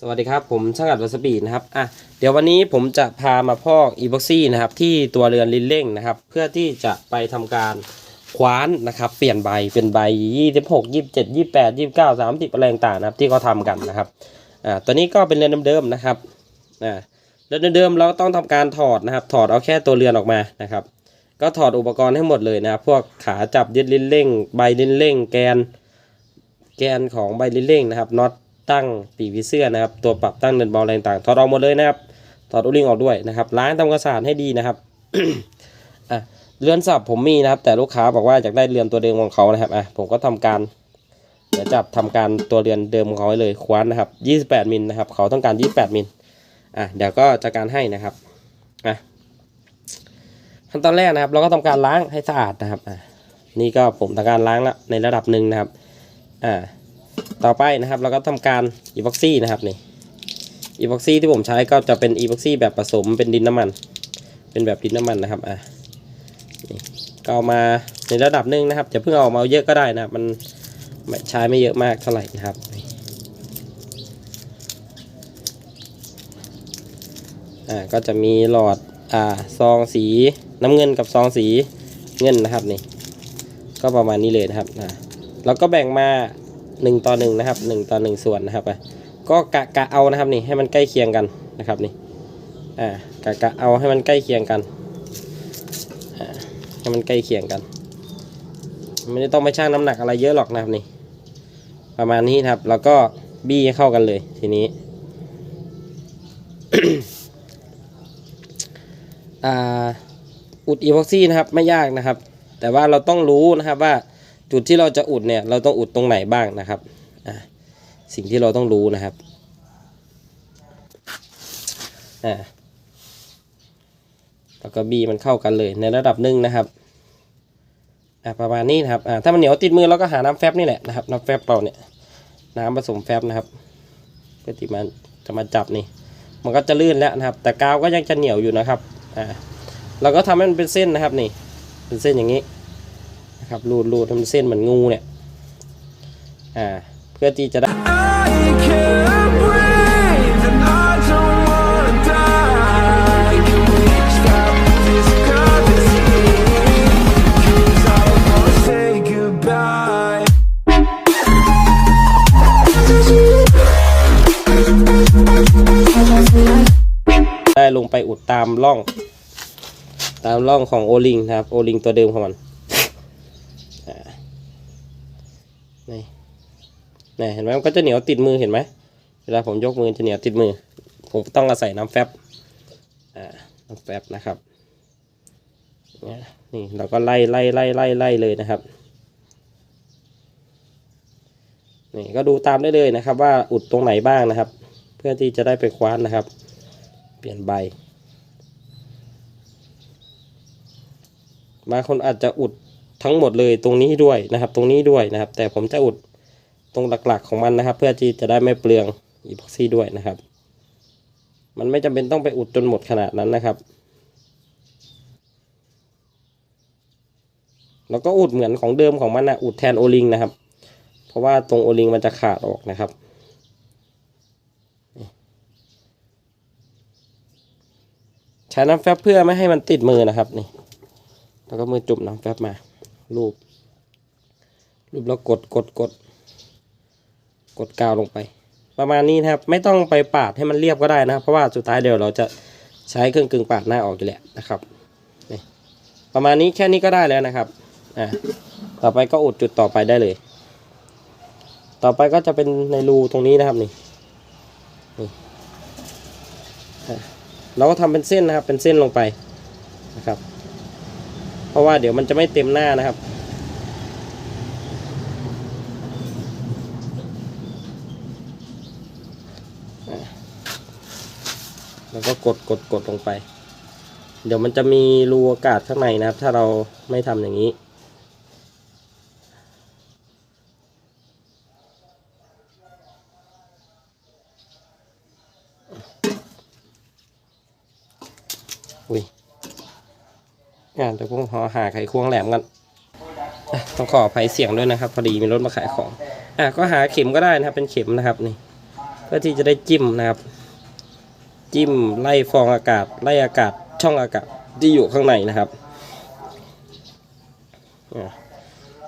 สวัสดีครับ ผมช่างอัดวัสบีนะครับอะเดี๋ยววันนี้ผมจะพามาพอกอีบ็อกซี่นะครับที่ตัวเรือนลินเร่งนะครับ เพื่อที่จะไปทำการคว้านนะครับเปลี่ยนใบเป็นใบ 26 27 28 29 30อะไรต่างๆนะครับที่เขาทำกันนะครับอ่าตัวนี้ก็เป็นเรือนเดิมๆนะครับอ่าเรือนเดิมๆเราต้องทำการถอดนะครับ ถอดเอาแค่ตัวเรือนออกมานะครับ ก็ถอดอุปกรณ์ให้หมดเลยนะครับพวกขาจับยึดลินเร่ง ใบลินเร่ง แกน แกนของใบลินเร่งนะครับน็อต ตั้งปีกผีเสื้อนะครับ ตัวปรับตั้งเดินเบาอะไรต่างถอดออกหมดเลยนะครับถอดอุลิงออกด้วยนะครับล้างทำความสะอาดให้ดีนะครับอะเรือนสับผมมีนะครับ แต่ลูกค้าบอกว่าอยากได้เรือนตัวเดิมของเขานะครับอะผมก็ทำการเดี๋ยวจับทำการตัวเรือนเดิมของเขาไว้เลยคว้านนะครับ28มิลนะครับ เขาต้องการ 28มิลอะเดี๋ยวก็จัดการให้นะครับอะขั้นตอนแรกนะครับ เราก็ทำการล้างให้สะอาดนะครับอะนี่ก็ผมทำการล้างแล้วในระดับหนึ่งนะครับอ่า ต่อไปนะครับเราก็ทำการอีพ็อกซี่นะครับนี่อีพ็อกซี่ที่ผมใช้ก็จะเป็นอีพ็อกซี่แบบผสมเป็นดินน้ำมัน เป็นแบบดินน้ำมันนะครับอะก็เอามาในระดับหนึ่งนะครับจะเพิ่งเอาอกมาเยอะก็ได้นะครับมันมใช้ไม่เยอะมากเท่าไหร่นะครับอ่าก็จะมีหลอดอ่าซองสีน้ำเงินกับซองสีเงินนะครับนี่ก็ประมาณนี้เลยนะครับอ่าแล้วก็แบ่งมา หนึ่งต่อหนึ่งนะครับหนึ่งต่อหนึ่งส่วนนะครับก็กะกะเอานะครับนี่ให้มันใกล้เคียงกันนะครับนี่อ่ากะกะเอาให้มันใกล้เคียงกันให้มันใกล้เคียงกันไม่ได้ต้องไปชั่งน้ำหนักอะไรเยอะหรอกนะครับนี่ประมาณนี้นะครับ แล้วก็บี้เข้ากันเลยทีนี้อ่าอุดอีพ็อกซี่นะครับไม่ยากนะครับ แต่ว่าเราต้องรู้นะครับว่า จุดที่เราจะอุดเนี่ยเราต้องอุดตรงไหนบ้างนะครับสิ่งที่เราต้องรู้นะครับอ่าแล้วก็บีมันเข้ากันเลยในระดับหนึ่งนะครับอ่าประมาณนี้นะครับอ่าถ้ามันเหนียวติดมือเราก็หาน้ำแฟบนี่แหละนะครับน้ำแฟบเราเนี่ยน้ำผสมแฟบนะครับเพื่อที่มันจะมาจับนี่ มันก็จะลื่นแล้วนะครับ แต่กาวก็ยังจะเหนียวอยู่นะครับอ่าเราก็ทำให้มันเป็นเส้นนะครับนี่ เป็นเส้นอย่างนี้ ครับรูดรูดทำเส้นเหมือนงูเนี่ยอ่าเพื่อที่จะได้ได้ลงไปอุดตามร่อง ตามร่องของโอลิงนะครับ โอลิงตัวเดิมของมันอ่า นี่นี่เห็นไหมมันก็จะเหนียวติดมือเห็นไหมเวลาผมยกมือจะเหนียวติดมือ ผมต้องอาศัยน้ำแฟบอ่าน้ำแฟบนะครับนี่ยนี่เราก็ไล่ไล่ไล่ไล่ไล่เลยนะครับนี่ก็ดูตามได้เลยนะครับ ว่าอุดตรงไหนบ้างนะครับ เพื่อที่จะได้ไปคว้านนะครับ เปลี่ยนใบบางคนอาจจะอุด ทั้งหมดเลยตรงนี้ด้วยนะครับ ตรงนี้ด้วยนะครับ แต่ผมจะอุดตรงหลักๆของมันนะครับ เพื่อที่จะได้ไม่เปลืองอีพ็อกซี่ด้วยนะครับ มันไม่จำเป็นต้องไปอุดจนหมดขนาดนั้นนะครับ แล้วก็อุดเหมือนของเดิมของมันนะอุดแทนโอลิงนะครับ เพราะว่าตรงโอลิงมันจะขาดออกนะครับใช้น้ำแฟบเพื่อไม่ให้มันติดมือนะครับนี่ แล้วก็มือจุ่มน้ำแฟบมา รูป รูปแล้วกดกดกด กดกาวลงไป ประมาณนี้นะครับ ไม่ต้องไปปาดให้มันเรียบก็ได้นะ เพราะว่าสุดท้ายเดี๋ยวเราจะใช้เครื่องกึ่งปาดหน้าออกอยู่แหละนะครับนี่ประมาณนี้แค่นี้ก็ได้แล้วนะครับอ่าต่อไปก็อุดจุดต่อไปได้เลย ต่อไปก็จะเป็นในรูตรงนี้นะครับนี่เราก็ทำเป็นเส้นนะครับ เป็นเส้นลงไปนะครับ ราะว่าเดี๋ยวมันจะไม่เต็มหน้านะครับ แล้วก็กดกดกดลงไป เดี๋ยวมันจะมีรูอากาศข้างในนะครับ ถ้าเราไม่ทำอย่างนี้อุ้ย งานเดี๋ยวผมขอหาไขควงแหลมกันต้องขออภัยเสียงด้วยนะครับ พอดีมีรถมาขายของ อะก็หาเข็มก็ได้นะครับ เป็นเข็มนะครับนี่เพื่อที่จะได้จิ้มนะครับ จิ้มไล่ฟองอากาศ ไล่อากาศช่องอากาศที่อยู่ข้างในนะครับ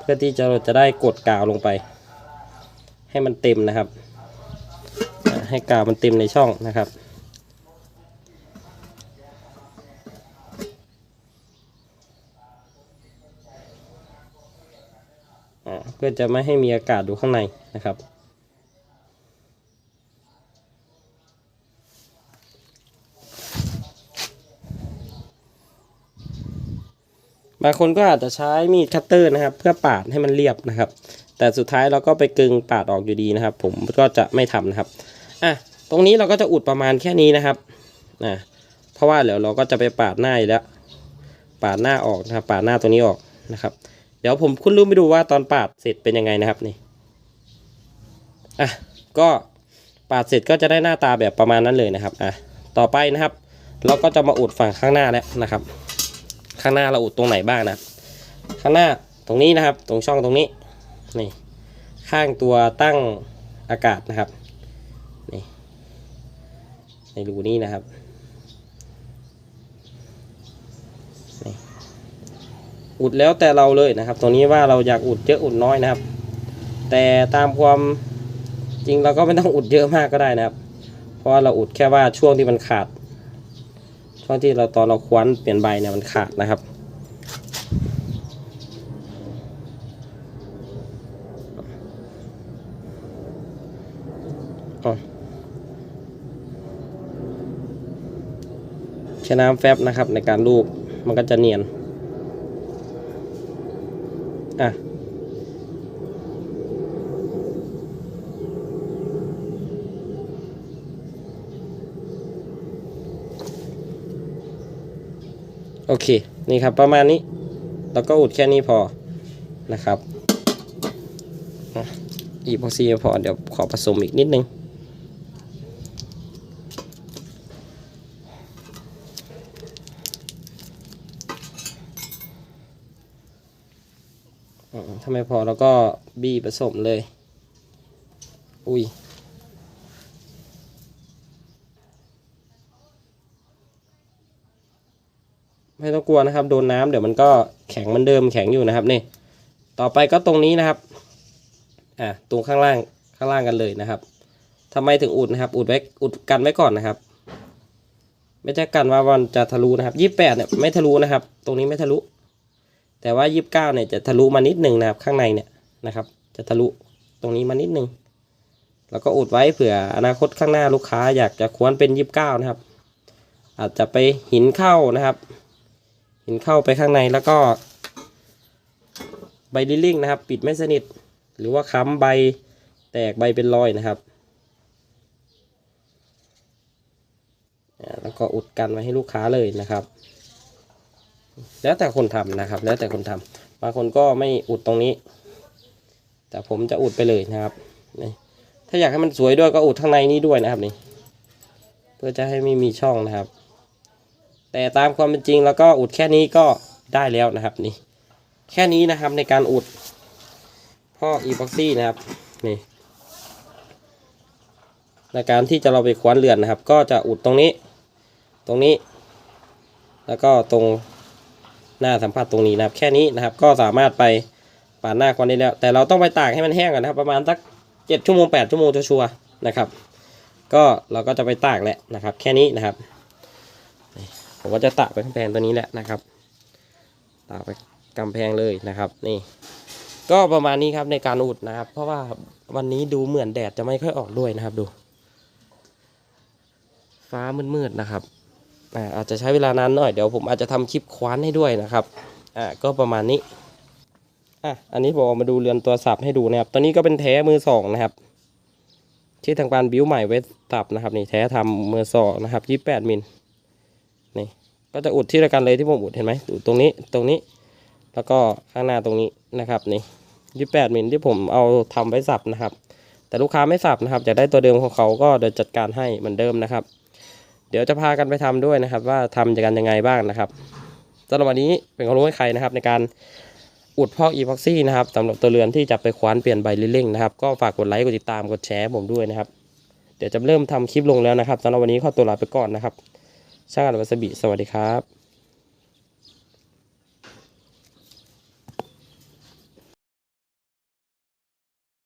เพื่อที่จะเราจะได้กดกาวลงไป ให้มันเต็มนะครับ ให้กาวมันเต็มในช่องนะครับ เพื่อจะไม่ให้มีอากาศอยู่ข้างในนะครับ บางคนก็อาจจะใช้มีดคัตเตอร์นะครับ เพื่อปาดให้มันเรียบนะครับ แต่สุดท้ายเราก็ไปกึงปาดออกอยู่ดีนะครับ ผมก็จะไม่ทำนะครับอะตรงนี้เราก็จะอุดประมาณแค่นี้นะครับนะเพราะว่าเดี๋ยวเราก็จะไปปาดหน้าแล้ว ปาดหน้าออกนะครับ ปาดหน้าตรงนี้ออกนะครับ เดี๋ยวผมคุณรู้ไปดูว่าตอนปาดเสร็จเป็นยังไงนะครับนี่อะก็ปาดเสร็จก็จะได้หน้าตาแบบประมาณนั้นเลยนะครับอะต่อไปนะครับ เราก็จะมาอุดฝั่งข้างหน้าแล้วนะครับ ข้างหน้าเราอุดตรงไหนบ้างนะข้างหน้าตรงนี้นะครับ ตรงช่องตรงนี้นี่ข้างตัวตั้งอากาศนะครับนี่ในรูนี้นะครับ อุดแล้วแต่เราเลยนะครับ ตรงนี้ว่าเราอยากอุดเยอะอุดน้อยนะครับ แต่ตามความจริงเราก็ไม่ต้องอุดเยอะมากก็ได้นะครับ เพราะว่าเราอุดแค่ว่าช่วงที่มันขาด ช่วงที่เราตอนเราคว้านเปลี่ยนใบเนี่ยมันขาดนะครับอ๋อใช้น้ำแฟบนะครับในการรูปมันก็จะเนียน อะโอเค นี่ครับประมาณนี้ แล้วก็อุดแค่นี้พอนะครับอะอีพซีพอเดี๋ยวขอผสมอีกนิดนึง ถ้าไม่พอเราก็บี้ผสมเลย อุ้ยไม่ต้องกลัวนะครับ โดนน้ำเดี๋ยวมันก็แข็งเหมันเดิมแข็งอยู่นะครับนี่ต่อไปก็ตรงนี้นะครับอ่าตรงข้างล่างข้างล่างกันเลยนะครับทำไมถึงอุดนะครับ อุดไว้อุดกันไว้ก่อนนะครับ ไม่ใช่กันว่าวันจะทะลุนะครับยี่แปดเนี่ยไม่ทะลุนะครับ ตรงนี้ไม่ทะลุ แต่ว่ายี่สิบเก้าเนี่ยจะทะลุมานิดหนึ่งนะครับข้างในเนี่ยนะครับ จะทะลุตรงนี้มานิดหนึ่งแล้วก็อุดไว้เผื่ออนาคตข้างหน้าลูกค้าอยากจะควนเป็นยี่สิบเก้านะครับ อาจจะไปหินเข้านะครับ หินเข้าไปข้างในแล้วก็ ใบลิลลิ่งนะครับ ปิดไม่สนิท หรือว่าค้ำใบแตกใบเป็นรอยนะครับแล้วก็อุดกันไว้ให้ลูกค้าเลยนะครับ แล้วแต่คนทำนะครับ แล้วแต่คนทำบางคนก็ไม่อุดตรงนี้ แต่ผมจะอุดไปเลยนะครับนี่ถ้าอยากให้มันสวยด้วยก็อุดข้างในนี้ด้วยนะครับนี่เพื่อจะให้ไม่มีช่องนะครับ แต่ตามความเป็นจริงแล้วก็อุดแค่นี้ก็ได้แล้วนะครับนี่แค่นี้นะครับในการอุดพ่ออีพ็อกซี่นะครับนี่ในการที่จะเราไปคว้านเรือนนะครับ ก็จะอุดตรงนี้ ตรงนี้ แล้วก็ตรง หน้าสัมผัสตรงนี้นะครับ แค่นี้นะครับ ก็สามารถไปปาดหน้าควันได้แล้ว แต่เราต้องไปตากให้มันแห้งก่อนนะครับ ประมาณสักเจ็ดชั่วโมงแปดชั่วโมงชัวร์ๆนะครับ ก็เราก็จะไปตากแหละนะครับ แค่นี้นะครับผมก็จะตากไปกำแพงตัวนี้แหละนะครับตากไปกำแพงเลยนะครับ นี่ ก็ประมาณนี้ครับในการอุดนะครับ เพราะว่าวันนี้ดูเหมือนแดดจะไม่ค่อยออกด้วยนะครับดู ฟ้ามืดๆนะครับ อาจจะใช้เวลานานหน่อยเดี๋ยวผมอาจจะทำคลิปคว้านให้ด้วยนะครับอ่าก็ประมาณนี้อะอันนี้ผมเอามาดูเรือนตัวสับให้ดูนะครับตอนนี้ก็เป็นแท้มือสองนะครับ ที่ทางการบิ้วใหม่ไว้สับนะครับนี่แท้ทำมือสองนะครับยี่แปดมิลนี่ก็จะอุดที่เดียวกันเลยที่ผมอุดเห็นไหมอุดตรงนี้ตรงนี้ แล้วก็ข้างหน้าตรงนี้นะครับนี่ยี่แปดมิลที่ผมเอาทำไว้สับนะครับ แต่ลูกค้าไม่สับนะครับจะได้ตัวเดิมของเขาก็เดี๋ยวจัดการให้เหมือนเดิมนะครับ เดี๋ยวจะพากันไปทำด้วยนะครับ ว่าทำกันยังไงบ้างนะครับสำหรับวันนี้เป็นความรู้ให้ใครนะครับ ในการอุดพอกอีพ็อกซี่นะครับสำหรับตัวเรือนที่จะไปคว้านเปลี่ยนใบลิลลิ่งนะครับ ก็ฝากกดไลค์กดติดตามกดแชร์ผมด้วยนะครับ เดี๋ยวจะเริ่มทำคลิปลงแล้วนะครับสำหรับวันนี้ขอตัวลาไปก่อนนะครับช่างอัดวัสบิสวัสดีครับ